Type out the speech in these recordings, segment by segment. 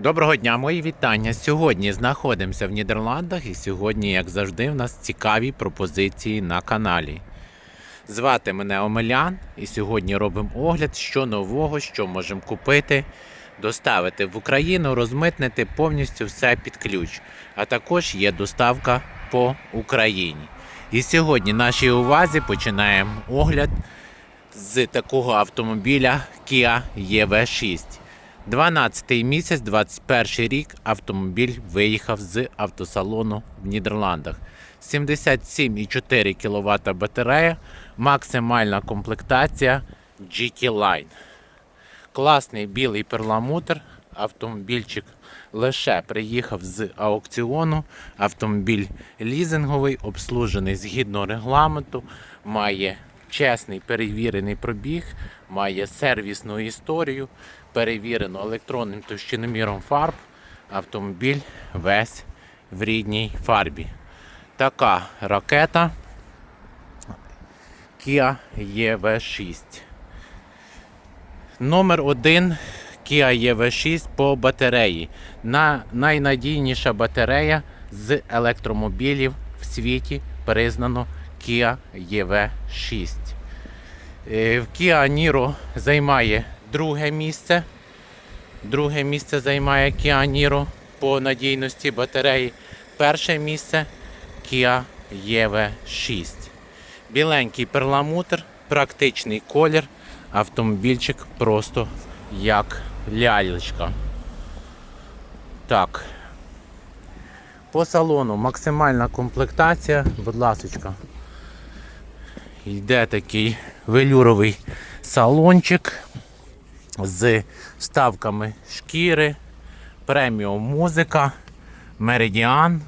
Доброго дня, мої вітання. Сьогодні знаходимося в Нідерландах і сьогодні, як завжди, в нас цікаві пропозиції на каналі. Звати мене Омелян і сьогодні робимо огляд, що нового, що можемо купити, доставити в Україну, розмитнити повністю все під ключ. А також є доставка по Україні. І сьогодні нашій увазі починаємо огляд з такого автомобіля Kia EV6. 12 місяць, 21 рік автомобіль виїхав з автосалону в Нідерландах. 77,4 кВт батарея, максимальна комплектація GT Line. Класний білий перламутр. Автомобільчик лише приїхав з аукціону. Автомобіль лізинговий, обслужений згідно регламенту, має чесний перевірений пробіг, має сервісну історію, перевірено електронним товщиноміром фарб. Автомобіль весь в рідній фарбі. Така ракета Kia EV6. Номер один Kia EV6 по батареї. На найнадійніша батарея з електромобілів в світі признано Kia EV6. Е, Kia Niro займає друге місце. Друге місце займає Kia Niro по надійності батареї. Перше місце Kia EV6. Біленький перламутр, практичний колір. Автомобільчик просто як лялечка. Так. По салону максимальна комплектація, будь ласочка. Йде такий велюровий салончик з вставками шкіри, преміум музика, меридіан,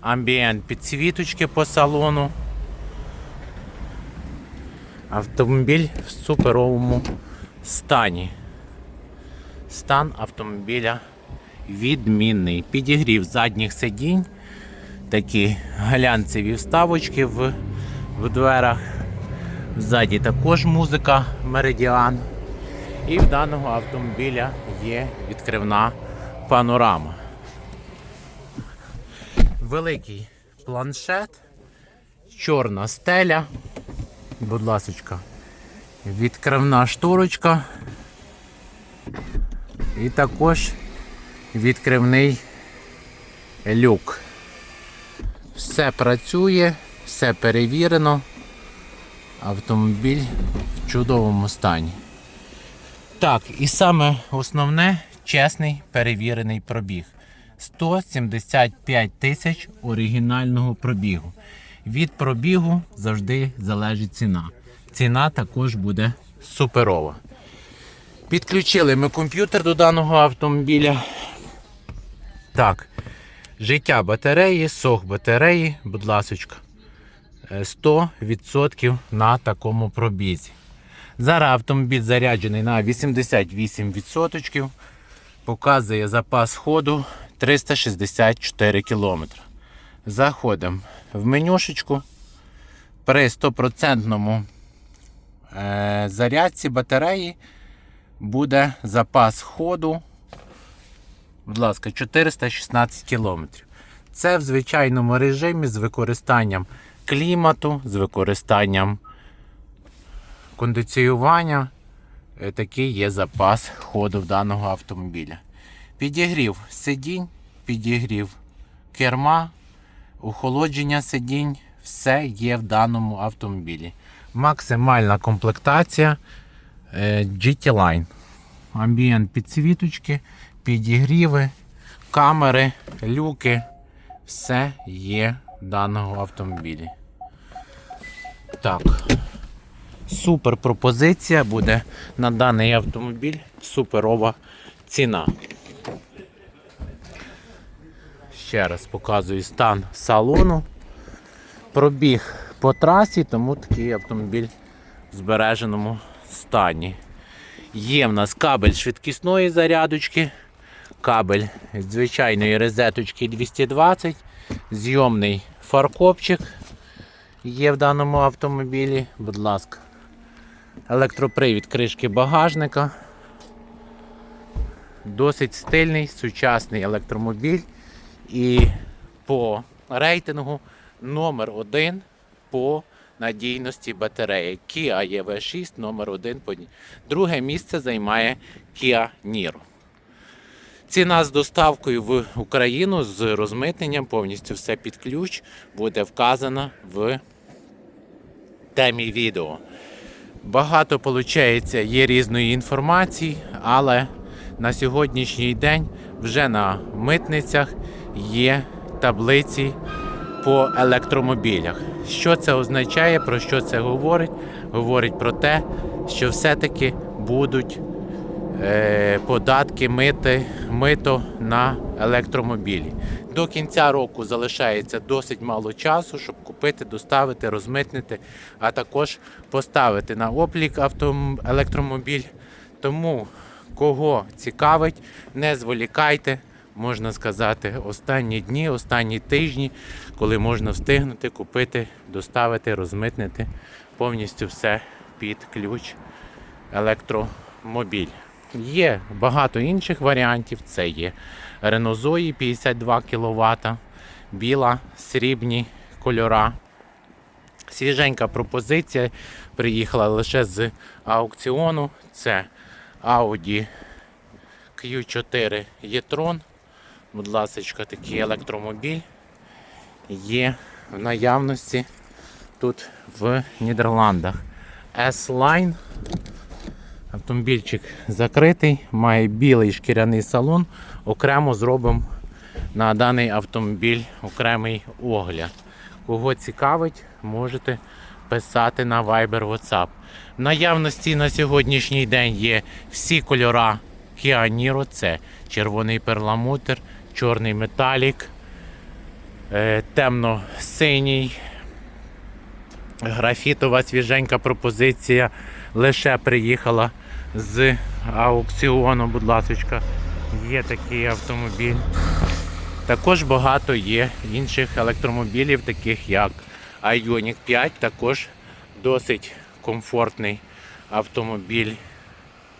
амбієнт підсвіточки по салону. Автомобіль в суперовому стані. Стан автомобіля відмінний. Підігрів задніх сидінь, такі глянцеві вставочки в, в дверах. Ззаді також музика Меридіан. І в даного автомобіля є відкривна панорама. Великий планшет, чорна стеля. Будь ласочка, відкривна шторочка. І також відкривний люк. Все працює, все перевірено. Автомобіль в чудовому стані. Так, і саме основне чесний перевірений пробіг. 175 тисяч оригінального пробігу. Від пробігу завжди залежить ціна. Ціна також буде суперова. Підключили ми комп'ютер до даного автомобіля. Так, життя батареї, сох батареї, будь ласочка, е, 100% на такому пробізі. Зараз автомобіль заряджений на 88%. Показує запас ходу 364 км. Заходимо в менюшечку. При 100% е, зарядці батареї буде запас ходу, будь ласка, 416 км. Це в звичайному режимі з використанням клімату, з використанням кондиціювання. Е, Такий є запас ходу в даного автомобіля. Підігрів сидінь, підігрів керма, охолодження сидінь, все є в даному автомобілі. Максимальна комплектація е, GT Line. Амбієнт підсвіточки, підігріви, камери, люки. Все є даного автомобілі. Так. Супер пропозиція буде на даний автомобіль. Суперова ціна. Ще раз показую стан салону. Пробіг по трасі, тому такий автомобіль в збереженому стані. Є в нас кабель швидкісної зарядочки, кабель звичайної розеточки 220, зйомний фаркопчик є в даному автомобілі. Будь ласка. Електропривід кришки багажника. досить стильний сучасний електромобіль і по рейтингу номер один по надійності батареї. Kia EV6 номер один. по Друге місце займає Kia Niro. Ціна з доставкою в Україну з розмитненням, повністю все під ключ, буде вказана в темі відео. Багато виходить, є різної інформації, але на сьогоднішній день вже на митницях є таблиці по електромобілях. Що це означає, про що це говорить? Говорить про те, що все-таки будуть податки мити, мито на електромобілі. До кінця року залишається досить мало часу, щоб купити, доставити, розмитнити, а також поставити на облік електромобіль. Тому кого цікавить, не зволікайте. Можна сказати, останні дні, останні тижні, коли можна встигнути купити, доставити, розмитнити повністю все під ключ електромобіль. Є багато інших варіантів. Це є Zoe 52 кВт, біла, срібні кольора. Свіженька пропозиція приїхала лише з аукціону. Це Audi Q4 e-tron. Будь ласка, такий електромобіль є в наявності тут в Нідерландах. S-Line. Автомобільчик закритий, має білий шкіряний салон. Окремо зробимо на даний автомобіль окремий огляд. Кого цікавить, можете писати на Viber WhatsApp. В наявності на сьогоднішній день є всі кольора Kia Niro. Це червоний перламутр, чорний металік, е, темно-синій, графітова свіженька пропозиція лише приїхала з аукціону, будь ласка, є такий автомобіль. Також багато є інших електромобілів, таких як Ioniq 5, також досить комфортний автомобіль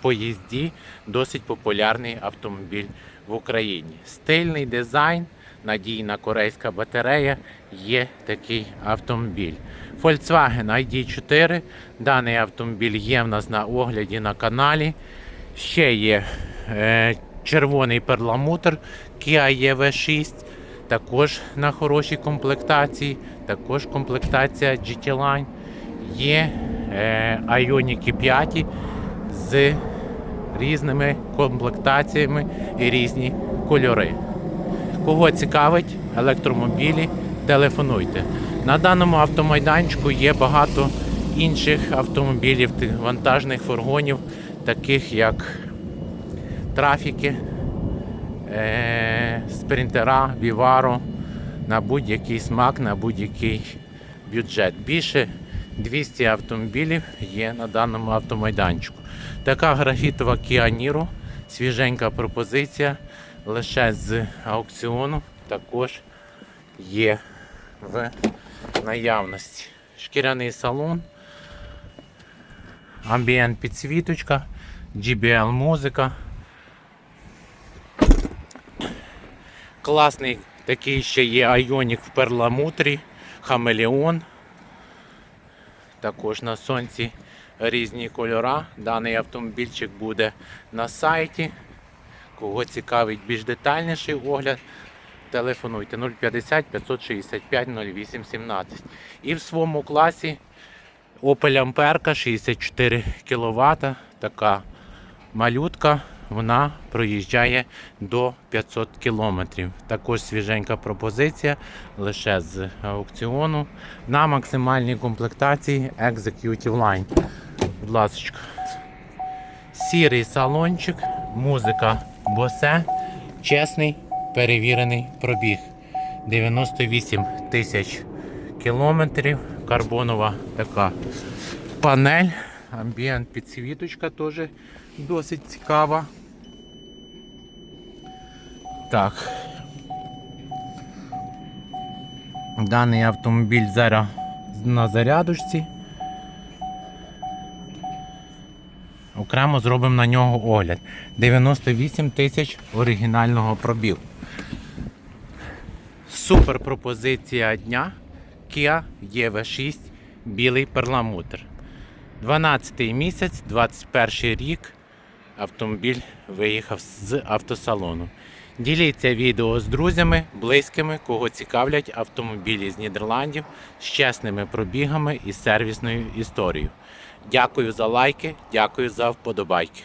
по їзді, досить популярний автомобіль в Україні. Стильний дизайн, надійна корейська батарея, є такий автомобіль. Volkswagen ID4. Даний автомобіль є в нас на огляді на каналі. Ще є е, червоний перламутр Kia EV6. Також на хорошій комплектації. Також комплектація GT Line. Є е, Ioniq 5 з різними комплектаціями і різні кольори. Кого цікавить електромобілі, телефонуйте. На даному автомайданчику є багато інших автомобілів, вантажних фургонів, таких як трафіки, е- спринтера, Віваро, на будь-який смак, на будь-який бюджет. Більше 200 автомобілів є на даному автомайданчику. Така графітова Kia Niro, свіженька пропозиція лише з аукціону також є в наявності. Шкіряний салон, амбієнт підсвіточка, GBL музика. Класний такий ще є Ioniq в перламутрі, Хамелеон. Також на сонці різні кольора. Даний автомобільчик буде на сайті. Кого цікавить більш детальніший огляд, телефонуйте 050 565 08 17. І в своєму класі Opel Амперка 64 кВт. Така малютка. Вона проїжджає до 500 км. Також свіженька пропозиція лише з аукціону на максимальній комплектації Executive Line. Будь ласка. Сірий салончик, музика Bose, чесний перевірений пробіг. 98 тисяч кілометрів. Карбонова така панель. Амбієнт підсвіточка теж досить цікава. Так. Даний автомобіль зараз на зарядочці. окремо зробимо на нього огляд. 98 тисяч оригінального пробігу. Супер пропозиція дня Kia EV6 білий перламутр. 12 місяць, 21 рік. Автомобіль виїхав з автосалону. Діліться відео з друзями, близькими, кого цікавлять автомобілі з Нідерландів з чесними пробігами і сервісною історією. Дякую за лайки, дякую за вподобайки.